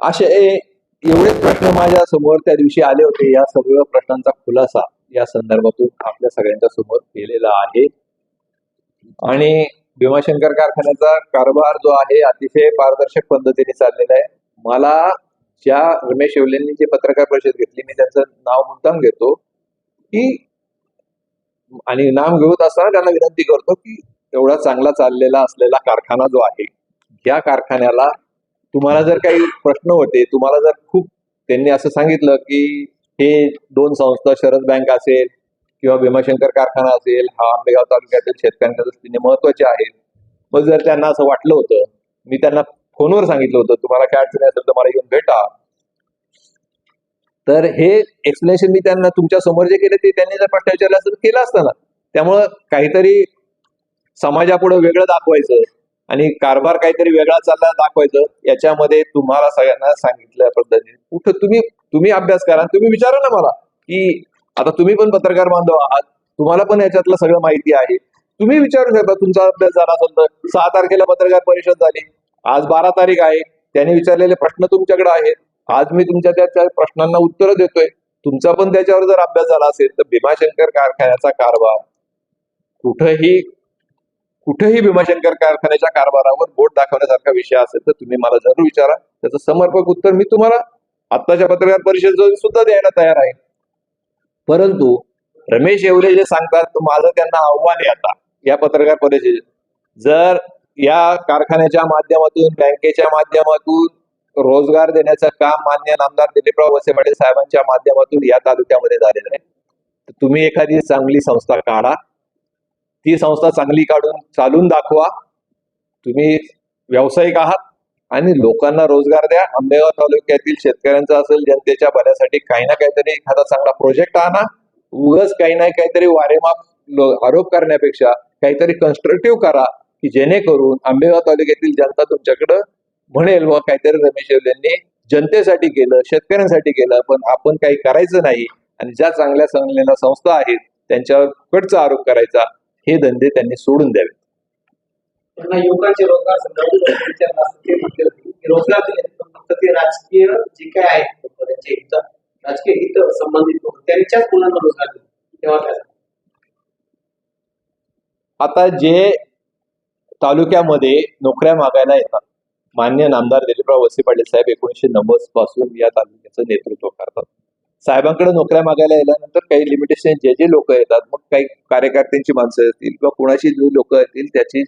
असे एवढे प्रश्न माझ्यासमोर त्या दिवशी आले होते. या सगळ्या प्रश्नांचा खुलासा या संदर्भातून आपल्या सगळ्यांच्या समोर केलेला आहे. आणि भीमाशंकर कारखान्याचा कारभार जो आहे अतिशय पारदर्शक पद्धतीने चाललेला आहे. मला ज्या रमेश येवलेंनी जे पत्रकार परिषद घेतली मी त्यांचं नाव मुद्दाम घेतो की आणि नाम घेऊत असताना त्यांना विनंती करतो की एवढा चांगला चाललेला असलेला कारखाना जो आहे या कारखान्याला तुम्हाला जर काही प्रश्न होते तुम्हाला जर खूप त्यांनी असं सांगितलं की हे दोन संस्था शरद बँक असेल किंवा भीमाशंकर कारखाना असेल हा आंबेगाव तालुक्यातील शेतकऱ्यांच्या दृष्टीने महत्त्वाचे आहेत. मग जर त्यांना असं वाटलं होतं मी त्यांना फोनवर सांगितलं होतं तुम्हाला काय अडचणी असेल तर मला येऊन भेटा. तर हे एक्सप्लेनेशन मी त्यांना तुमच्यासमोर जे केले ते त्यांनी जर प्रश्न विचारला असेल केलं असतं ना. त्यामुळं काहीतरी समाजापुढे वेगळं दाखवायचं. आणि कारभार काहीतरी वेगळा चालला दाखवायचं याच्यामध्ये तुम्हाला सगळ्यांना सांगितल्या पद्धतीने. कुठं तुम्ही तुम्ही अभ्यास करा आणि तुम्ही विचारा ना मला की आता तुम्ही पण पत्रकार बांधव आहात तुम्हाला पण याच्यातलं सगळं माहिती आहे. तुम्ही विचारू शकता तुमचा अभ्यास झाला असेल तर. सहा तारखेला पत्रकार परिषद झाली. आज बारा तारीख आहे. त्याने विचारलेले प्रश्न तुमच्याकडे आहेत. आज मी तुमच्या त्या त्या प्रश्नांना उत्तरं देतोय. तुमचा पण त्याच्यावर जर अभ्यास झाला असेल तर भीमाशंकर कारखान्याचा कारभार कुठंही कुठेही भीमाशंकर कारखान्याच्या कारभारावर बोट दाखवण्यासारखा विषय असेल तर तुम्ही मला जरूर विचारा. त्याचं समर्पक उत्तर मी तुम्हाला आत्ताच्या पत्रकार परिषद सुद्धा द्यायला तयार आहे. परंतु रमेश येवले जे सांगतात माझं त्यांना आव्हान आहे आता या पत्रकार परिषदेत. जर या कारखान्याच्या माध्यमातून बँकेच्या माध्यमातून रोजगार देण्याचं काम मान्य नामदार दिलीपराव वसे पाटील साहेबांच्या माध्यमातून या तालुक्यामध्ये झालेलं आहे तुम्ही एखादी चांगली संस्था काढा. ती संस्था चांगली काढून चालून दाखवा. तुम्ही व्यावसायिक आहात आणि लोकांना रोजगार द्या. आंबेगाव तालुक्यातील शेतकऱ्यांचा असेल जनतेच्या भल्यासाठी काही ना काहीतरी एखादा चांगला प्रोजेक्ट आणा. उगच काही ना काहीतरी वारेमाप आरोप करण्यापेक्षा काहीतरी कन्स्ट्रक्टिव्ह करा की जेणेकरून आंबेगाव तालुक्यातील जनता तुमच्याकडं म्हणेल व काहीतरी रमेश यांनी जनतेसाठी केलं शेतकऱ्यांसाठी केलं पण आपण काही करायचं नाही. आणि ज्या चांगल्या चांगल्या संस्था आहेत त्यांच्यावर कडचा आरोप करायचा. हे धंदे त्यांनी सोडून द्यावे त्यांना युवकांचे रोजगार राजकीय जे काय आहेत राजकीय हित संबंधित लोक त्यांच्याच मुलांना रोजगार तेव्हा काय? आता जे तालुक्यामध्ये नोकऱ्या मागायला येतात मान्य नामदार दिलीपराव वसे पाटील साहेब एकोणीशे नव्वदपासून या तालुक्याचं नेतृत्व करतात. साहेबांकडे नोकऱ्या मागायला आल्यानंतर काही लिमिटेशन जे जे लोक येतात मग काही कार्यकर्त्यांची माणसं येतील किंवा कोणाची जी लोक येतील त्याची